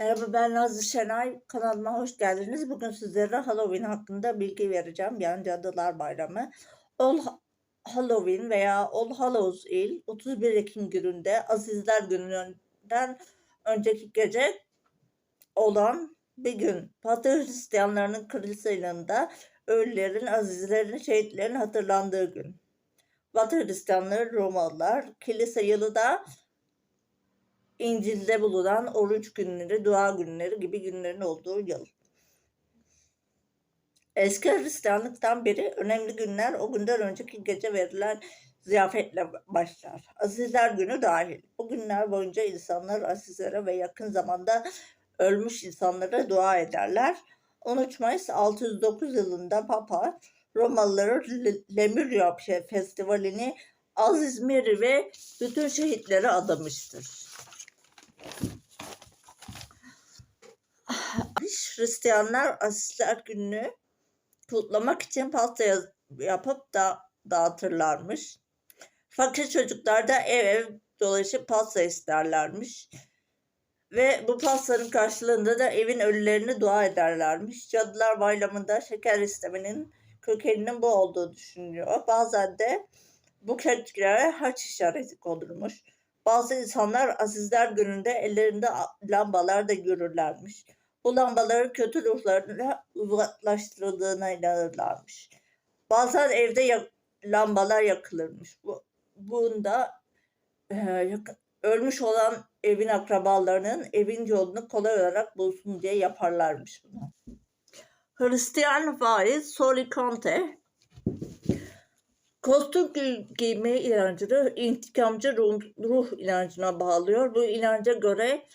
Merhaba ben Nazlı Şenay. Kanalıma hoş geldiniz. Bugün sizlere Halloween hakkında bilgi vereceğim. Yani Cadılar Bayramı. All Ha- Halloween veya All Hallows Eve 31 Ekim gününde Azizler Günü'nden önceki gece olan bir gün. Batı Hristiyanlarının kiliselerinde ölülerin, azizlerin, şehitlerin hatırlandığı gün. Batı Hristiyanları Romalılar kilise yılı da İncil'de bulunan oruç günleri, dua günleri gibi günlerin olduğu yıl. Eski Hristiyanlıktan beri önemli günler o günden önceki gece verilen ziyafetle başlar. Azizler günü dahil. Bu günler boyunca insanlar azizlere ve yakın zamanda ölmüş insanlara dua ederler. 13 Mayıs 609 yılında Papa Romalıların Le- Lemuria Festivali'ni Aziz Mary ve bütün şehitlere adamıştır. Hristiyanlar Asistler Günü'nü kutlamak için pasta yapıp da dağıtırlarmış. Fakir çocuklar da ev ev dolaşıp pasta isterlermiş. Ve bu pastanın karşılığında da evin ölülerini dua ederlermiş. Cadılar Bayramı'nda şeker istemenin kökeninin bu olduğu düşünülüyor. Bazen de bu keklere haç işareti konulmuş. Bazı insanlar azizler gününde ellerinde lambalar da görürlermiş. Bu lambaların kötü ruhlarına uzaklaştırıldığına inanırlarmış. Bazen evde yak- lambalar yakılırmış. Bu, bunda e, ölmüş olan evin akrabalarının evin yolunu kolay olarak bulsun diye yaparlarmış bunu. Hristiyan vaiz Soli Conte Kostüm giy- giyme inancını intikamcı ruh, ruh inancına bağlıyor. Bu inanca göre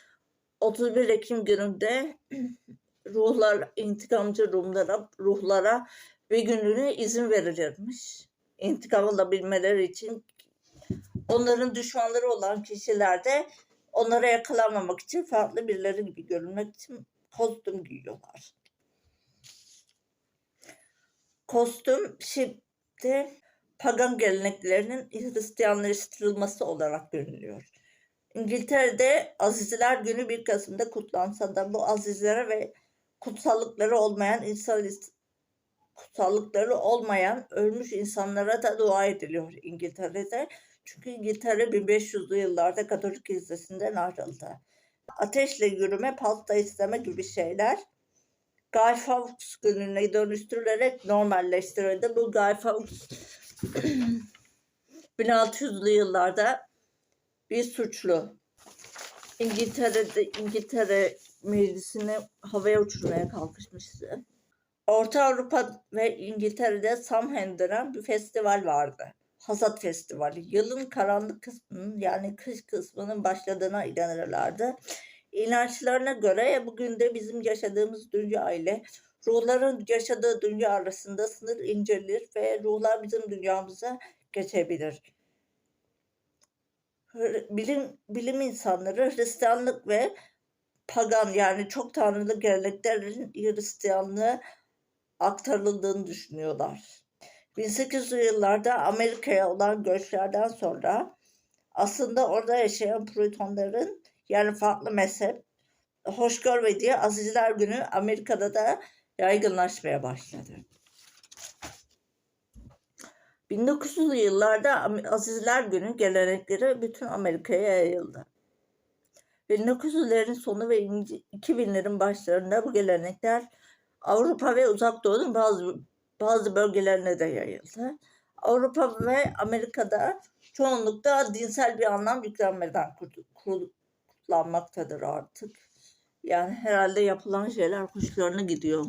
31 Ekim gününde ruhlar, intikamcı ruhlara, ruhlara bir günlüğüne izin verilirmiş. İntikam alabilmeleri için onların düşmanları olan kişiler de onlara yakalanmamak için farklı birileri gibi görünmek için kostüm giyiyorlar. Kostüm şimdi pagan geleneklerinin Hristiyanlaştırılması olarak görünüyor. İngiltere'de Azizler Günü 1 Kasım'da kutlansa da bu azizlere ve kutsallıkları olmayan insan kutsallıkları olmayan ölmüş insanlara da dua ediliyor İngiltere'de. Çünkü İngiltere 1500'lü yıllarda Katolik kilisesinden ayrıldı. Ateşle yürüme, pasta isteme gibi şeyler Guy Fawkes gününe dönüştürülerek normalleştirildi. Bu Guy Fawkes 1600'lü yıllarda bir suçlu. İngiltere'de İngiltere meclisini havaya uçurmaya kalkışmıştı. Orta Avrupa ve İngiltere'de Samhain denen bir festival vardı. Hasat Festivali. Yılın karanlık kısmının yani kış kısmının başladığına inanırlardı. İnançlarına göre bugün de bizim yaşadığımız dünya ile ruhların yaşadığı dünya arasında sınır incelir ve ruhlar bizim dünyamıza geçebilir. Bilim, bilim insanları Hristiyanlık ve pagan yani çok tanrılı geleneklerin Hristiyanlığa aktarıldığını düşünüyorlar. 1800'lü yıllarda Amerika'ya olan göçlerden sonra aslında orada yaşayan Puritonların yani farklı mezhep hoş görmediği Azizler Günü Amerika'da da yaygınlaşmaya başladı. 1900'lü yıllarda Azizler Günü gelenekleri bütün Amerika'ya yayıldı. 1900'lerin sonu ve 2000'lerin başlarında bu gelenekler Avrupa ve Uzak Doğu'nun bazı bazı bölgelerine de yayıldı. Avrupa ve Amerika'da çoğunlukla dinsel bir anlam yüklenmeden kutlanmaktadır artık. Yani herhalde yapılan şeyler hoşlarına gidiyor.